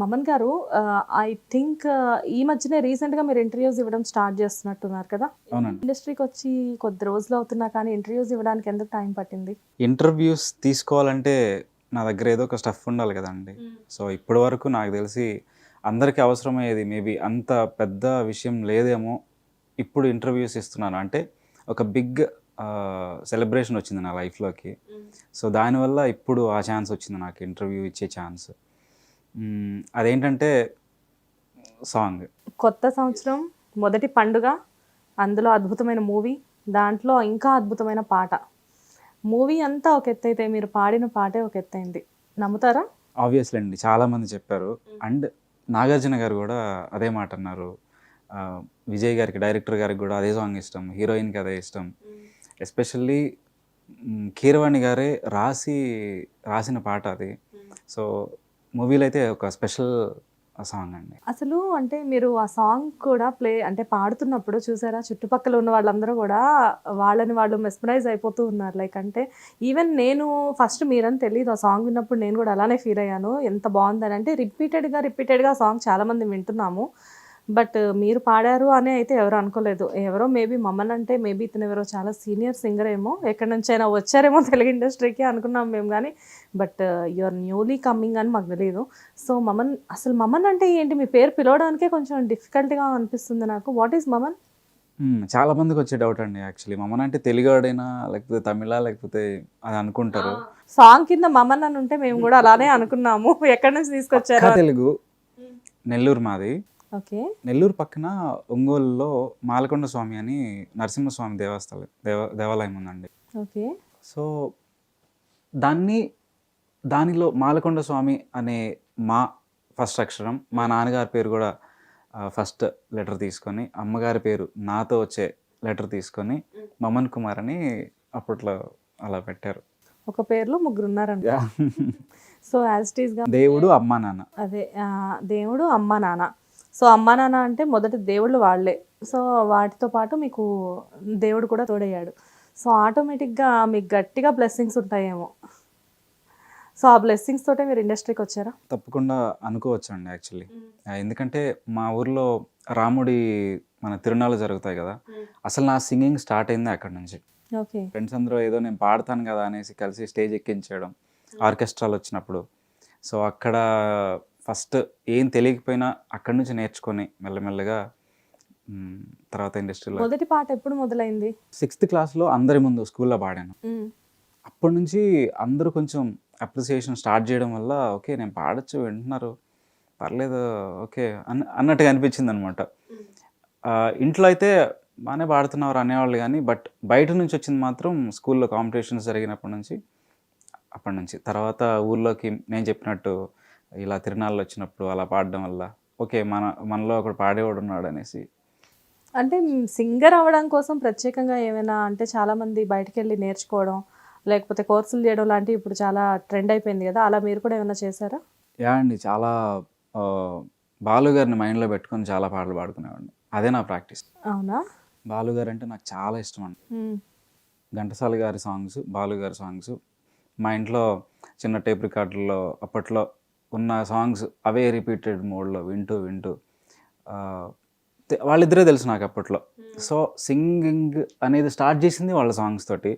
మమన్ గారు I think ఈ మధ్యనే రీసెంట్గా మీరు ఇంటర్వ్యూస్ ఇవ్వడం స్టార్ట్ చేస్తున్నట్టున్నారు కదా? అవునండి. ఇండస్ట్రీకి వచ్చి కొద్ది రోజులు అవుతున్నా కానీ ఇంటర్వ్యూస్ ఇవ్వడానికి ఎందుకు టైం పట్టింది? ఇంటర్వ్యూస్ తీసుకోవాలంటే నా దగ్గర ఏదో ఒక స్టఫ్ ఉండాలి కదండి. సో ఇప్పటి వరకు నాకు తెలిసి అందరికీ అవసరమయ్యేది మేబీ అంత పెద్ద విషయం లేదేమో ఇప్పుడు ఇంటర్వ్యూస్ ఇస్తున్నాను. అంటే ఒక బిగ్ సెలబ్రేషన్ వచ్చింది నా లైఫ్లోకి. సో దానివల్ల ఇప్పుడు ఆ ఛాన్స్ వచ్చింది నాకు ఇంటర్వ్యూ ఇచ్చే ఛాన్స్. అదేంటంటే సాంగ్. కొత్త సంవత్సరం మొదటి పండుగ అందులో అద్భుతమైన మూవీ దాంట్లో ఇంకా అద్భుతమైన పాట. మూవీ అంతా ఒక ఎత్తు అయితే మీరు పాడిన పాటే ఒక ఎత్తైంది. నమ్ముతారా? ఆబ్వియస్లీ అండి చాలామంది చెప్పారు. అండ్ నాగార్జున గారు కూడా అదే మాట అన్నారు. విజయ్ గారికి డైరెక్టర్ గారికి కూడా అదే సాంగ్ ఇష్టం హీరోయిన్కి అదే ఇష్టం. ఎస్పెషల్లీ కీరవాణి గారే రాసి రాసిన పాట అది. సో మూవీలో అయితే ఒక స్పెషల్ సాంగ్ అండి. అసలు అంటే మీరు ఆ సాంగ్ కూడా ప్లే అంటే పాడుతున్నప్పుడు చూసారా? చుట్టుపక్కల ఉన్న వాళ్ళందరూ కూడా వాళ్ళని వాళ్ళు మెస్మరైజ్ అయిపోతూ ఉన్నారు. లైక్ అంటే ఈవెన్ నేను ఫస్ట్ మీరని తెలియదు ఆ సాంగ్ విన్నప్పుడు నేను కూడా అలానే ఫీల్ అయ్యాను. ఎంత బాగుందని అంటే రిపీటెడ్గా రిపీటెడ్గా సాంగ్ చాలామంది వింటున్నాము. బట్ మీరు పాడారు అని అయితే ఎవరు అనుకోలేదు. ఎవరో మేబీ మమ్మల్ని అంటే మేబీ ఇతను ఎవరో చాలా సీనియర్ సింగర్ ఏమో. ఎక్కడి నుంచి అయినా వచ్చారేమో తెలుగు ఇండస్ట్రీకి అనుకున్నాం మేము. కానీ బట్ యువర్ న్యూలీ కమ్మింగ్ అని మాకు తెలియదు సో మమన్ అసలు మమన్ అంటే ఏంటి? మీ పేరు పిలవడానికే కొంచెం డిఫికల్ట్గా అనిపిస్తుంది నాకు. What is మమన్? మ్మ్, చాలా మందికి వచ్చే డౌట్ అండి యాక్చువల్లీ మమ్మల్ని అంటే తెలుగువాడైనా లేకపోతే తమిళ లేకపోతే అది అనుకుంటారు. సాంగ్ కింద మమన్ అని ఉంటే మేము కూడా అలానే అనుకున్నాము. ఎక్కడి నుంచి తీసుకొచ్చారు తెలుగు. నెల్లూరు మాది. ఓకే. నెల్లూరు పక్కన ఒంగోలులో మాలకొండ స్వామి అని నరసింహస్వామి దేవస్థానం దేవ దేవాలయం ఉందండి. ఓకే. సో దాన్ని దానిలో మాలకొండ స్వామి అనే మా ఫస్ట్ అక్షరం మా నాన్నగారి పేరు కూడా ఫస్ట్ లెటర్ తీసుకొని అమ్మగారి పేరు నాతో వచ్చే లెటర్ తీసుకొని మమన్ కుమార్ అని అప్పట్లో అలా పెట్టారు. ఒక పేరులో ముగ్గురు ఉన్నారండి సో యాజ్ ఇట్గా దేవుడు అమ్మ నాన్న. అదే దేవుడు అమ్మ నాన్న. సో అమ్మ నాన్న అంటే మొదటి దేవుళ్ళు వాళ్ళే. సో వాటితో పాటు మీకు దేవుడు కూడా తోడయ్యాడు. సో ఆటోమేటిక్గా మీకు గట్టిగా బ్లెస్సింగ్స్ ఉంటాయేమో. సో ఆ బ్లెస్సింగ్స్ తోటే మీరు ఇండస్ట్రీకి వచ్చారా? తప్పకుండా అనుకోవచ్చు అండి యాక్చువల్లీ ఎందుకంటే మా ఊర్లో రాముడి మన తిరునాళ్ళు జరుగుతాయి కదా అసలు నా సింగింగ్ స్టార్ట్ అయింది అక్కడ నుంచి. ఓకే. ఫ్రెండ్స్ అందరూ ఏదో నేను పాడతాను కదా అనేసి కలిసి స్టేజ్ ఎక్కించడం ఆర్కెస్ట్రాలు వచ్చినప్పుడు. సో అక్కడ ఫస్ట్ ఏం తెలియకపోయినా అక్కడి నుంచి నేర్చుకొని మెల్లమెల్లగా తర్వాత ఇండస్ట్రీలో మొదటి పాట ఎప్పుడు మొదలైంది? సిక్స్త్ క్లాస్లో అందరి ముందు స్కూల్లో పాడాను. అప్పటి నుంచి అందరూ కొంచెం అప్రిసియేషన్ స్టార్ట్ చేయడం వల్ల ఓకే నేను పాడొచ్చు వింటున్నారు పర్లేదు ఓకే అన్న అన్నట్టుగా అనిపించింది అనమాట ఇంట్లో అయితే బాగానే పాడుతున్నారు అనేవాళ్ళు కానీ బట్ బయట నుంచి వచ్చింది మాత్రం స్కూల్లో కాంపిటీషన్స్ జరిగినప్పటి నుంచి అప్పటి నుంచి. తర్వాత ఊర్లోకి నేను చెప్పినట్టు ఇలా తిరునాళ్ళు వచ్చినప్పుడు అలా పాడడం వల్ల ఓకే మన మనలో ఒకడు పాడేవాడు ఉన్నాడు అనేసి. అంటే సింగర్ అవ్వడం కోసం ప్రత్యేకంగా ఏమైనా అంటే చాలా మంది బయటకు వెళ్ళి నేర్చుకోవడం లేకపోతే కోర్సులు చేయడం లాంటివి ఇప్పుడు చాలా ట్రెండ్ అయిపోయింది కదా అలా మీరు కూడా ఏమైనా చేశారా? యా అండి చాలా ఆ, బాలు గారిని మైండ్లో పెట్టుకొని చాలా పాటలు పాడుకునేవాడిని. అదే నా ప్రాక్టీస్. అవునా? బాలు గారు అంటే నాకు చాలా ఇష్టం అండి. ఘంటసాల గారి సాంగ్స్ బాలు గారి సాంగ్స్ మా ఇంట్లో చిన్న టేప్ రికార్డుల్లో అప్పట్లో ఉన్న సాంగ్స్ అవే రిపీటెడ్ మోడ్లో వింటూ వింటూ వాళ్ళిద్దరే తెలుసు నాకు అప్పట్లో. సో సింగింగ్ అనేది స్టార్ట్ చేసింది వాళ్ళ సాంగ్స్ తోటి.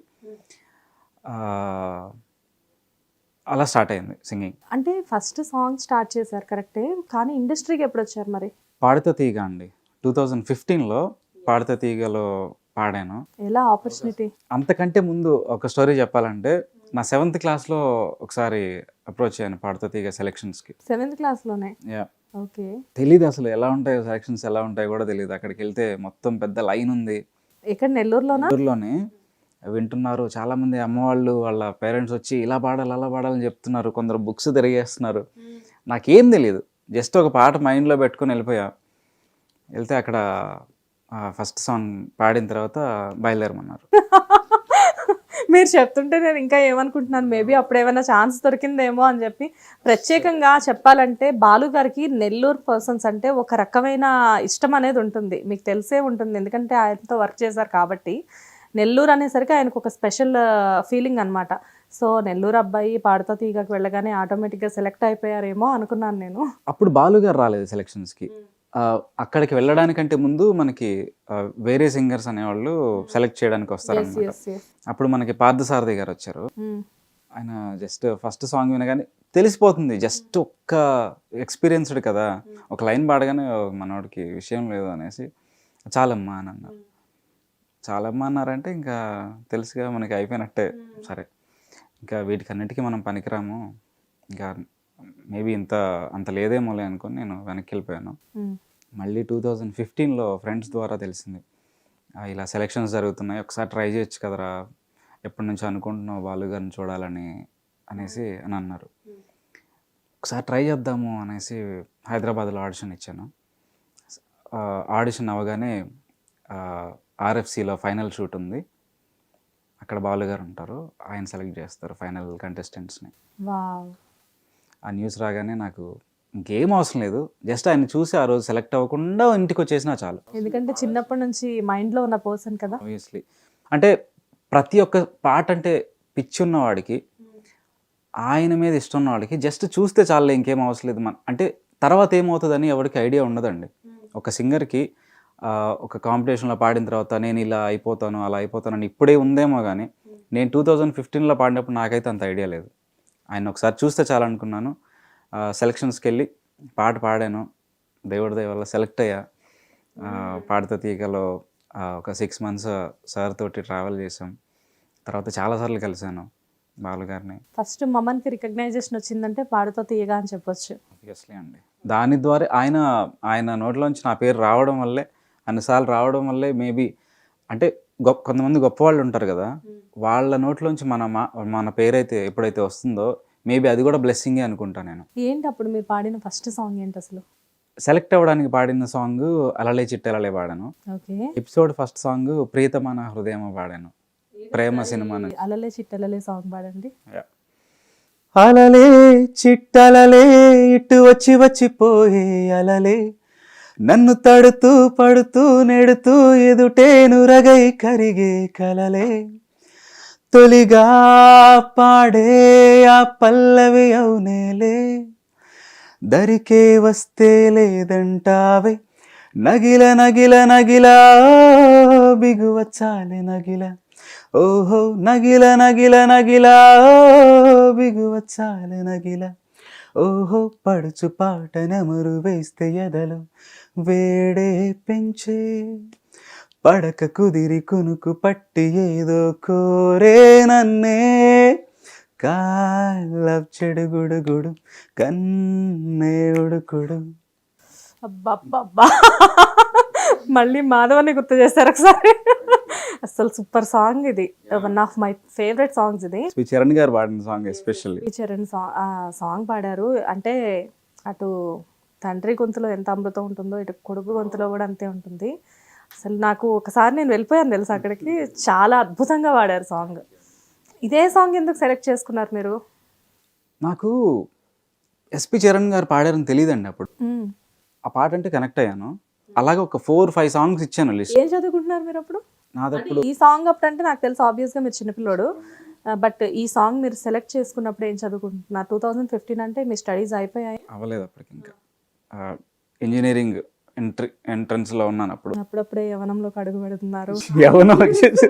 అలా స్టార్ట్ అయింది సింగింగ్. అంటే ఫస్ట్ సాంగ్ స్టార్ట్ చేశారు కరెక్టే? కానీ ఇండస్ట్రీకి ఎప్పుడు వచ్చారు మరి? పాడిత తీగ అండి. టూ థౌజండ్ ఫిఫ్టీన్లో పాడిత తీగలో పాడాను. ఎలా ఆపర్చునిటీ? అంతకంటే ముందు ఒక స్టోరీ చెప్పాలంటే నా సెవెంత్ క్లాస్లో ఒకసారి అప్రోచ్ అయ్యాను పాడిత తీగ సెలెక్షన్స్కి. సెవెంత్ క్లాస్లోనే? యా. ఓకే. తెలీదు అసలు ఎలా ఉంటాయో సెలెక్షన్స్ ఎలా ఉంటాయో కూడా తెలియదు అక్కడికి వెళ్తే మొత్తం పెద్ద లైన్ ఉంది. ఇక్కడ నెల్లూరులోనా? ఊర్లోనే వింటున్నారు. చాలా మంది అమ్మవాళ్ళు వాళ్ళ పేరెంట్స్ వచ్చి ఇలా పాడాలి అలా పాడాలని చెప్తున్నారు. కొందరు బుక్స్ తిరిగేస్తున్నారు. నాకేం తెలియదు జస్ట్ ఒక పాట మైండ్లో పెట్టుకొని వెళ్ళిపోయా. వెళ్తే అక్కడ ఫస్ట్ సాంగ్ పాడిన తర్వాత బయలుదేరమన్నారు. మీరు చెప్తుంటే నేను ఇంకా ఏమనుకుంటున్నాను? మేబీ అప్పుడు ఏమైనా ఛాన్స్ దొరికిందేమో అని చెప్పి. ప్రత్యేకంగా చెప్పాలంటే బాలు గారికి నెల్లూరు పర్సన్స్ అంటే ఒక రకమైన ఇష్టం అనేది ఉంటుంది. మీకు తెలిసే ఉంటుంది. ఎందుకంటే ఆయనతో వర్క్ చేశారు కాబట్టి. నెల్లూరు అనేసరికి ఆయనకు ఒక స్పెషల్ ఫీలింగ్ అన్నమాట. సో నెల్లూరు అబ్బాయి పాడుతా తీగకి వెళ్ళగానే ఆటోమేటిక్గా సెలెక్ట్ అయిపోయారేమో అనుకున్నాను నేను. అప్పుడు బాలు గారు రాలేదు సెలక్షన్స్కి. అక్కడికి వెళ్ళడానికంటే ముందు మనకి వేరే సింగర్స్ అనేవాళ్ళు సెలెక్ట్ చేయడానికి ఎస్ అప్పుడు మనకి పార్థసారథి గారు వచ్చారు. ఆయన జస్ట్ ఫస్ట్ సాంగ్ వినగానే తెలిసిపోతుంది జస్ట్ ఒక్క ఎక్స్పీరియన్స్డ్ కదా. ఒక లైన్ పాడగానే "ఓ, మనోడికి విషయం లేదు అనేసి చాలమ్మా అని అన్నారు. చాలమ్మా అన్నారంటే ఇంకా తెలుసుగా మనకి అయిపోయినట్టే. సరే. ఇంకా వీటికన్నిటికీ మనం పనికిరాము. ఇంకా మేబీ ఇంత అంత లేదేమోలే అనుకొని నేను వెనక్కి వెళ్ళిపోయాను మళ్ళీ టూ థౌజండ్ ఫిఫ్టీన్లో ఫ్రెండ్స్ ద్వారా తెలిసింది. ఇలా సెలెక్షన్స్ జరుగుతున్నాయి. ఒకసారి ట్రై చేయొచ్చు కదరా. ఎప్పటి నుంచి అనుకుంటున్నావు బాలు గారిని చూడాలని అనేసి అని అన్నారు. ఒకసారి ట్రై చేద్దాము అనేసి హైదరాబాద్లో ఆడిషన్ ఇచ్చాను. ఆడిషన్ అవ్వగానే ఆర్ఎఫ్సిలో ఫైనల్ షూట్ ఉంది. అక్కడ బాలు గారు ఉంటారు. ఆయన సెలెక్ట్ చేస్తారు ఫైనల్ కంటెస్టెంట్స్ని. ఆ న్యూస్ రాగానే నాకు ఇంకేం అవసరం లేదు. జస్ట్ ఆయన చూసి ఆ రోజు సెలెక్ట్ అవ్వకుండా ఇంటికి వచ్చేసినా చాలు. ఎందుకంటే చిన్నప్పటి నుంచి మైండ్లో ఉన్న పర్సన్ కదా. ఆబ్వియస్లీ అంటే ప్రతి ఒక్క పాట అంటే పిచ్చి ఉన్నవాడికి ఆయన మీద ఇష్టం ఉన్నవాడికి జస్ట్ చూస్తే చాలు ఇంకేం అవసరం లేదు. మన అంటే తర్వాత ఏమవుతుందని ఎవరికి ఐడియా ఉండదండి. ఒక సింగర్కి ఒక కాంపిటీషన్లో పాడిన తర్వాత నేను ఇలా అయిపోతాను అలా అయిపోతాను అని ఇప్పుడే ఉందేమో కానీ నేను టూ థౌజండ్ ఫిఫ్టీన్లో పాడినప్పుడు నాకైతే అంత ఐడియా లేదు. ఆయన ఒకసారి చూస్తే చాలు అనుకున్నాను సెలక్షన్స్కి వెళ్ళి పాట పాడాను. దేవుడి దయ వల్ల సెలెక్ట్ అయ్యా. పాడత తీగలో ఒక సిక్స్ మంత్స్ సార్ తోటి ట్రావెల్ చేసాం తర్వాత చాలాసార్లు కలిశాను బాలుగారిని ఫస్ట్ మమన్కి రికగ్నైజేషన్ వచ్చిందంటే పాడుతా తీయగా అని చెప్పొచ్చు. ఆబ్వియస్లీ అండి. దాని ద్వారా ఆయన ఆయన నోట్లోంచి నా పేరు రావడం వల్లే అన్నిసార్లు రావడం వల్లే మేబీ అంటే గొప్ప కొంతమంది గొప్ప వాళ్ళు ఉంటారు కదా వాళ్ళ నోట్లోంచి మన మా మన పేరైతే ఎప్పుడైతే వస్తుందో మేబీ అది కూడా బ్లెస్సింగే అనుకుంటా నేను. ఏంటి అప్పుడు మీరు పాడిన ఫస్ట్ సాంగ్ ఏంటి అసలు? సెలెక్ట్ అవ్వడానికి పాడిన సాంగ్ అలలే చిట్టెలలే పాడాను. ఓకే. ఎపిసోడ్ ఫస్ట్ సాంగ్ ప్రీతమాన హృదయం పాడాను. ప్రేమ సినిమా అలలే చిట్టలలే సాంగ్ పాడండి. అలలే చిట్టలలే ఇటు వచ్చి వచ్చిపోయే అలలే నన్ను తడుతూ పడుతూ నెడుతూ ఎదుటే నురగై కరిగే కలలే. తొలిగా పాడే ఆ పల్లవి అవునేలే దరికే వస్తే లేదంటావే. నగిల నగిల నగిల బిగువచ్చాలి నగిల. ఓహో నగిల నగిల నగిల బిగువచ్చాలి నగిల. ఓహో పడుచు పాట నెమరు వేస్తే ఎదలు. వేడే పెంచే పడక కుదిరి కునుకు పట్టి ఏదో కోరే నన్నే. కాల చెడుగుడుగుడు కన్నే ఉడుకుడు. అబ్బబ్బబ్బా. మళ్ళీ మాధవని గుర్తు చేస్తారు ఒకసారి. అసలు సూపర్ సాంగ్ ఇది. One of my favourite songs ఇది. శ్రీ చరణ్ గారు పాడిన song especially. Charan song song పాడారు. అంటే అటు తండ్రి గొంతులో ఎంత అమృతం ఉంటుందో ఇటు కొడుకు గొంతులో కూడా అంతే ఉంటుంది. అసలు నాకు ఒకసారి నేను వెళ్ళిపోయాను తెలుసు అక్కడికి? చాలా అద్భుతంగా పాడారు సాంగ్. ఇదే సాంగ్ ఎందుకు సెలెక్ట్ చేసుకున్నారు మీరు? నాకు ఎస్పి చరణ్ గారు పాడారని తెలియదండి అప్పుడు. ఆ పాట అంటే కనెక్ట్ అయ్యాను. అలాగే ఒక ఫోర్ ఫైవ్ సాంగ్స్ ఇచ్చాను లిస్ట్. ఏం చదువుకుంటున్నారు మీరు అప్పుడు? నాదప్పుడు ఈ సాంగ్ అప్పుడు అంటే నాకు తెలుసు ఆబ్వియస్గా మీరు చిన్నపిల్లోడు. బట్ ఈ సాంగ్ మీరు సెలెక్ట్ చేసుకున్నప్పుడు ఏం చదువుకుంటున్నారు? టూ థౌజండ్ ఫిఫ్టీన్ అంటే మీ స్టడీస్ అయిపోయాయి. అవ్వలేదు అప్పటికి ఇంకా. ఇంజనీరింగ్ ఎంట్రీ ఎంట్రన్స్లో ఉన్నాను అప్పుడు. అప్పుడప్పుడే యవనంలోకి అడుగు పెడుతున్నారు. యవనం వచ్చేసి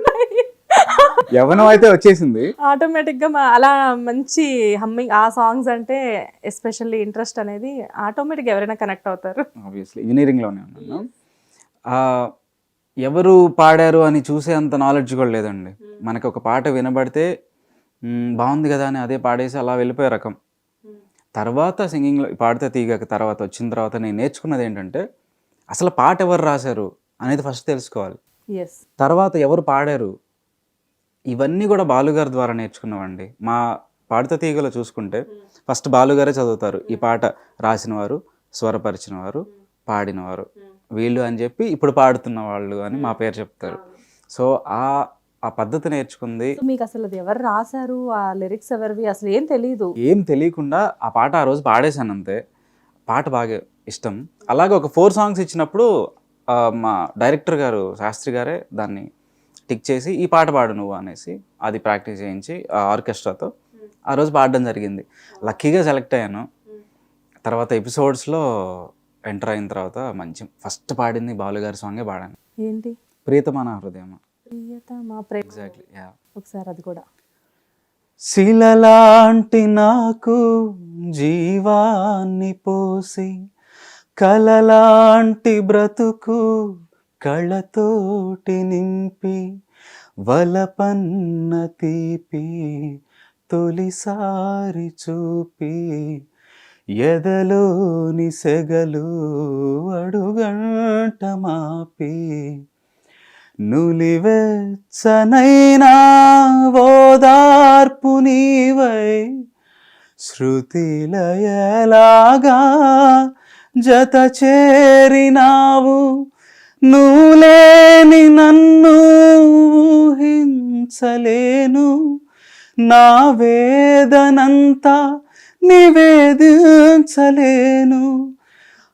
యవనం అయితే వచ్చేసింది. ఆటోమేటిక్గా మా అలా మంచి హమ్మింగ్ ఆ సాంగ్స్ అంటే ఎస్పెషల్లీ ఇంట్రెస్ట్ అనేది ఆటోమేటిక్గా ఎవరైనా కనెక్ట్ అవుతారు. ఆబ్వియస్లీ ఇంజనీరింగ్లోనే ఉన్నాను. ఆ, ఎవరు పాడారు అని చూసే అంత నాలెడ్జ్ కూడా లేదండి. మనకు ఒక పాట వినబడితే "మ్మ్, బాగుంది కదా అని అదే పాడేసి అలా వెళ్ళిపోయే రకం. తర్వాత సింగింగ్లో పాడితే తీగక తర్వాత వచ్చిన తర్వాత నేను నేర్చుకున్నది ఏంటంటే అసలు పాట ఎవరు రాశారు అనేది ఫస్ట్ తెలుసుకోవాలి. తర్వాత ఎవరు పాడారు ఇవన్నీ కూడా బాలుగారి ద్వారా నేర్చుకున్నామండి మా పాడిత తీగలో చూసుకుంటే ఫస్ట్ బాలుగారే చదువుతారు. ఈ పాట రాసిన వారు స్వరపరిచిన వారు పాడినవారు వీళ్ళు అని చెప్పి ఇప్పుడు పాడుతున్న వాళ్ళు అని మా పేరు చెప్తారు. సో ఆ ఆ పద్ధతి నేర్చుకుంది. మీకు అసలు అది ఎవరు రాశారు? ఆ లిరిక్స్ ఎవరివి? అసలు ఏం తెలియదు ఏం తెలియకుండా ఆ పాట ఆ రోజు పాడేశాను అంతే పాట బాగా ఇష్టం. అలాగే ఒక ఫోర్ సాంగ్స్ ఇచ్చినప్పుడు మా డైరెక్టర్ గారు శాస్త్రి గారే దాన్ని టిక్ చేసి ఈ పాట పాడు నువ్వు అనేసి అది ప్రాక్టీస్ చేయించి ఆర్కెస్ట్రాతో ఆ రోజు పాడడం జరిగింది. లక్కీగా సెలెక్ట్ అయ్యాను. తర్వాత ఎపిసోడ్స్లో ఎంటర్ అయిన తర్వాత మంచి ఫస్ట్ పాడింది బాలు గారి సాంగే పాడాను. ఏంటి? ప్రియతమా నా ప్రియతమా ప్రేమ. ఎగ్జాక్ట్లీ యా ఒకసారి అది కూడా. శిలలాంటి నాకు జీవాన్ని పోసి కలలాంటి బ్రతుకు కళ్ళతోటి నింపి వలపన్న తీపి తొలిసారి చూపి ఎదలోని సెగలు అడుగంట మాపి నులివెచ్చనైనా ఓదార్పు నీవై శృతిలయలాగా జత చేరినావు నువ్వులేని నన్ను ఊహించలేను. నా వేదనంతా నివేదించలేను.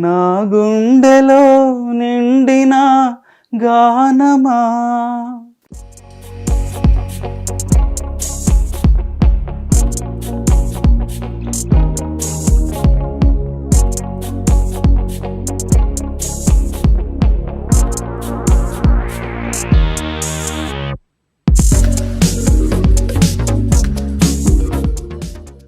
నా గుండెలో నిండిన గానమా?